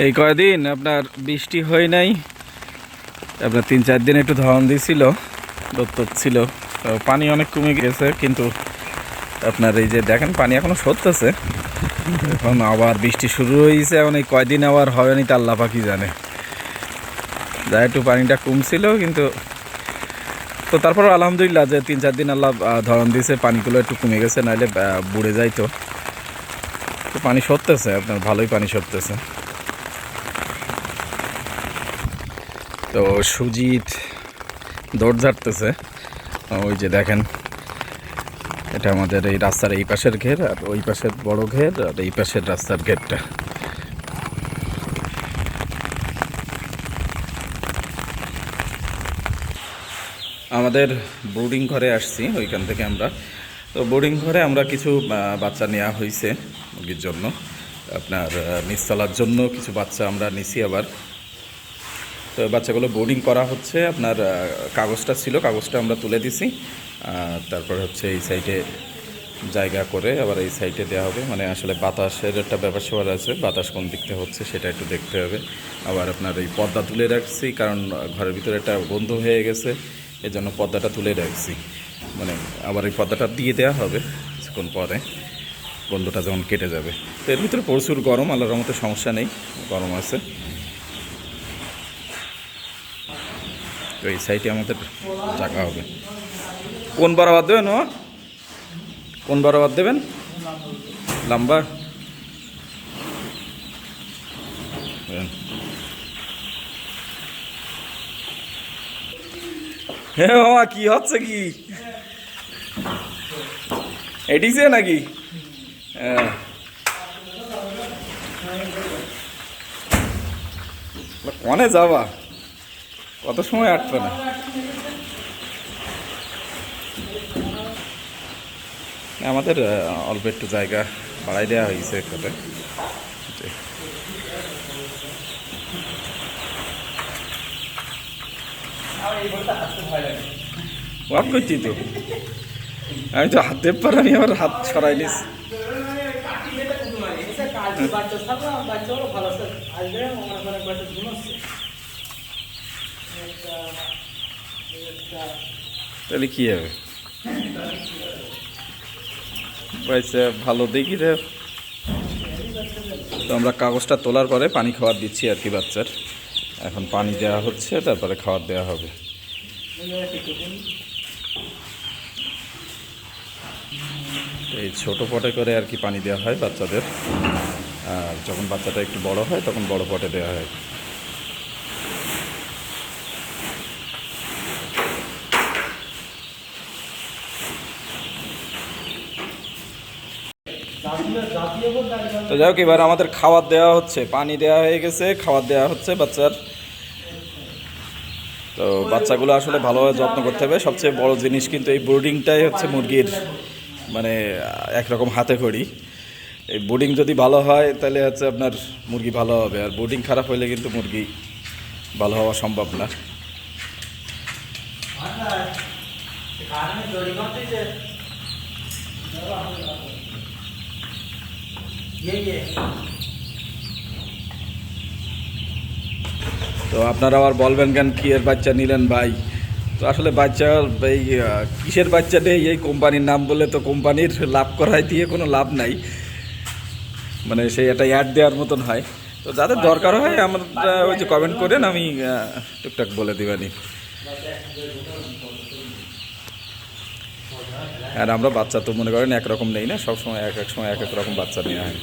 এই কয়দিন আপনার বৃষ্টি হয় নাই। আপনার তিন, চার দিন একটু ধরন দিয়েছিল দত্তক ছিল। পানি অনেক কমে গেছে, কিন্তু আপনার এই যে দেখেন, পানি এখনও সরতেছে। এখন আবার বৃষ্টি শুরু হয়েছে এখন এই কয়দিন আবার হবে নি তার আল্লাহ পাখি জানে। যা একটু পানিটা কমছিল, কিন্তু তো তারপর আলহামদুলিল্লাহ যে তিন, চার দিন আল্লাহ ধরন দিয়েছে পানিগুলো একটু কমে গেছে, নাহলে বুড়ে যাইতো। তো পানি সরতেছে, আপনার ভালোই পানি সরতেছে। তো সুজিত দৌড় ঝাড়তেছে। ওই যে দেখেন, এটা আমাদের এই রাস্তার এই পাশের ঘের আর ওই পাশের বড় ঘের আর এই পাশের রাস্তার ঘেরটা। আমাদের বোর্ডিং ঘরে আসছি, ওইখান থেকে আমরা। তো বোর্ডিং ঘরে আমরা কিছু বাচ্চা নেওয়া হয়েছে মুরগির জন্য। আপনার নিচতলার জন্য কিছু বাচ্চা আমরা নিছি আবার। তো বাচ্চাগুলো বোর্ডিং করা হচ্ছে, আপনার কাগজটা ছিল, কাগজটা আমরা তুলে দিছি। তারপর হচ্ছে এই সাইডে জায়গা করে আবার এই সাইডে দেওয়া হবে। মানে আসলে বাতাসের একটা ব্যাপার স্যাপার আছে, বাতাস কোন দিক থেকে হচ্ছে সেটা একটু দেখতে হবে। আবার আপনার এই পর্দা তুলে রাখছি, কারণ ঘরের ভিতরে একটা বন্ধ হয়ে গেছে এই জন্য পর্দাটা তুলে রাখছি। মানে আবার এই পর্দাটা দিয়ে দেওয়া হবে কিছুক্ষণ পরে বন্ধটা যখন কেটে যাবে। তো এর ভিতরে প্রচুর গরম, আল্লাহর মতো সমস্যা নেই, গরম আছে। তো এই সাইডে আমাদের জায়গা হবে। কোন বরাবর দেবেন ও? কোন বরাবর দেবেন? লম্বা দেন। হে মামা কি হচ্ছে কি? এটিছে নাকি? হ্যাঁ। কনে যাবা? কত সময় আটবে না। আমাদের অল্প একটু জায়গা বাড়াই দেওয়া হয়েছে করছি তো। আমি তো হাত পার আমি আবার হাত সরাই নিস। ভালো আছে আসবে আমার ঘরে বাচ্চা ঘুমাচ্ছে একটা একটা তাহলে কি হবে? পয়সা ভালো দেখি রে। তো আমরা কাগজটা তোলার পরে পানি খাবার দিচ্ছি আর কি বাচ্চার। এখন পানি দেওয়া হচ্ছে, তারপরে খাবার দেওয়া হবে। এই ছোট পটে করে আর কি পানি দেওয়া হয় বাচ্চাদের। আর যখন বাচ্চাটা একটু বড় হয়, তখন বড় পটে দেওয়া হয়। তো যাই হোক, এবার আমাদের খাবার দেওয়া হচ্ছে, পানি দেওয়া হয়ে গেছে খাবার দেওয়া হচ্ছে বাচ্চার। তো বাচ্চাগুলো আসলে ভালোভাবে যত্ন করতে হবে। সবচেয়ে বড় জিনিস কিন্তু এই বোর্ডিংটাই হচ্ছে মুরগির মানে একরকম হাতে খড়ি। এই বোর্ডিং যদি ভালো হয়, তাহলে হচ্ছে আপনার মুরগি ভালো হবে। আর বোর্ডিং খারাপ হলে কিন্তু মুরগি ভালো হওয়া সম্ভব না। কারণে তো আপনারা আবার বলবেন কেন কি এর বাচ্চা নিলেন ভাই? তো আসলে বাচ্চা এই কিসের বাচ্চা নেই এই কোম্পানির নাম বলে তো কোম্পানির লাভ করায় দিয়ে কোনো লাভ নাই। মানে সেই একটা অ্যাড দেওয়ার মতন হয়। তো যাদের দরকার হয় আমরা ওই যে কমেন্ট করেন, আমি টুকটাক বলে দিবানি। আর আমরা বাচ্চা তো মনে করেন একরকম নেই না? সবসময় এক এক সময় এক এক রকম বাচ্চা নেওয়া হয়।